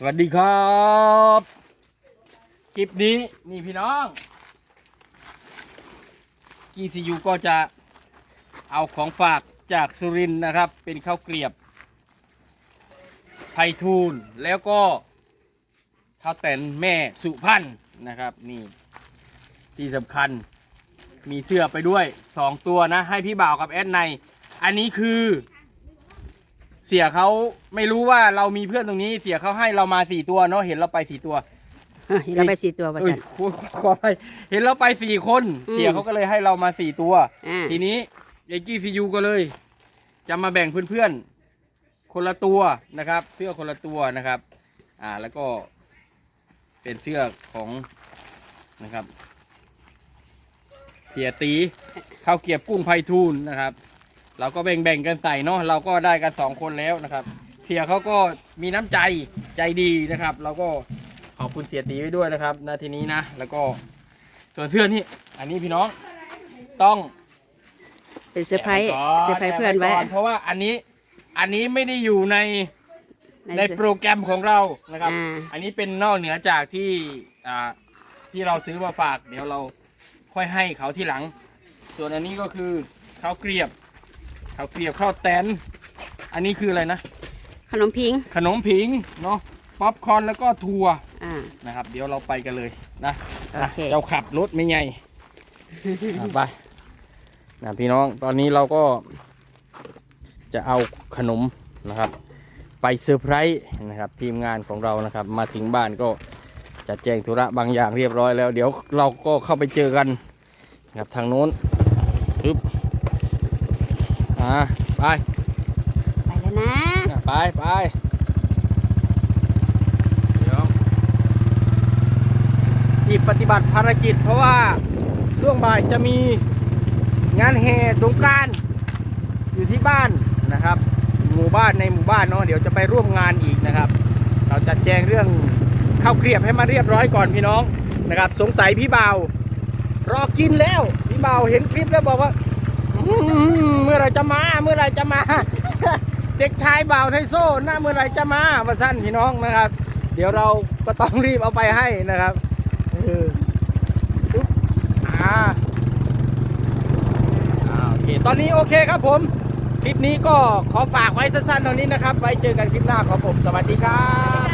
สวัสดีครับคลิปนี้นี่พี่น้อง กีซียูก็จะเอาของฝากจากสุรินนะครับ เป็นข้าวเกลียบไพฑูรย์แล้วก็ข้าวแตนแม่สุพรรณนะครับ นี่ที่สำคัญมีเสื้อไปด้วยสองตัวนะ ให้พี่บ่าวกับแอดใน อันนี้คือ เสียเขาไม่รู้ว่าเรามีเพื่อนตรงนี้ เสียเขาให้เรามาสี่ตัวเนาะเห็นเราไปสี่ตัวเฮ้ยเราไปสี่ตัวประเอ้สัยนขอขอไปเห็นเราไปสี่คน อืม เสียเขาก็เลยให้เรามาสี่ตัว อ่าทีนี้ยายกี้ซียูก็เลย จะมาแบ่งเพื่อนๆ คนละตัวนะครับ เสื้อคนละตัวนะครับ อ่าแล้วก็ เป็นเสื้อของนะครับเสียตีข้าวเกรียบกุ้งไพฑูรย์นะครับ เราก็แบ่งๆกันใส่เนาะเราก็ได้กันสองคนแล้วนะครับ เสียเขาก็มีน้ำใจใจดีนะครับ เราก็ขอบคุณเสียตีไว้ด้วยนะครับนาทีนี้นะ แล้วก็ส่วนเสื้อนี่อันนี้พี่น้องต้องเป็นเซอร์ไพรส์แกะเซอร์ไพรส์เพื่อนไว้แกะก่เพราะว่าอันนี้อันนี้ไม่ได้อยู่ในในในโปรแกรมของเรานะครับ อ่า อันนี้เป็นนอกเหนือจากที่อ่าที่เราซื้อมาฝาก เดี๋ยวเราค่อยให้เขาที่หลัง ส่วนอันนี้ก็คือข้าวเกรียบ ข้าวเกรียบข้าวแตน อันนี้คืออะไรนะ ขนมพิง ขนมผิงเนาะป๊อปคอร์นแล้วก็ถั่วอ่า นะครับ เดี๋ยวเราไปกันเลยนะโอเคเจ้าขับรถไม่ไงอะไปนะพี่น้องตอนนี้เราก็จะเอาขนมนะครับ ไปเซอร์ไพรส์นะครับทีมงานของเรานะครับ มาถึงบ้านก็จัดแจงธุระบางอย่างเรียบร้อยแล้ว เดี๋ยวเราก็เข้าไปเจอกันนะครับทางโน้นปึ๊บ อ่าไป ไปแล้วนะ ไปไปเดี๋ยวรีบปฏิบัติภารกิจ เพราะว่าช่วงบ่ายจะมีงานแห่สงกรารอยู่ที่บ้านนะครับ หมู่บ้านในหมู่บ้านเนาะเดี๋ยวจะไปร่วมงานอีกนะครับ เราจัดแจ้งเรื่องข้าวเกรียบให้มาเรียบร้อยก่อนพี่น้องนะครับ สงสัยพี่เบารอกินแล้ว พี่เบาเห็นคลิปแล้วบอกว่า เมื่อไรจะมา เมื่อไรจะมา เด็กชายบ่าวไทโซ่หน้าเมื่อไรจะมาว่าสั้นพี่น้องนะครับ เดี๋ยวเราก็ต้องรีบเอาไปให้นะครับอ่าโอเคตอนนี้โอเคครับผม คลิปนี้ก็ขอฝากไว้สั้นๆเท่านี้นะครับ ไว้เจอกันคลิปหน้าของผม สวัสดีครับ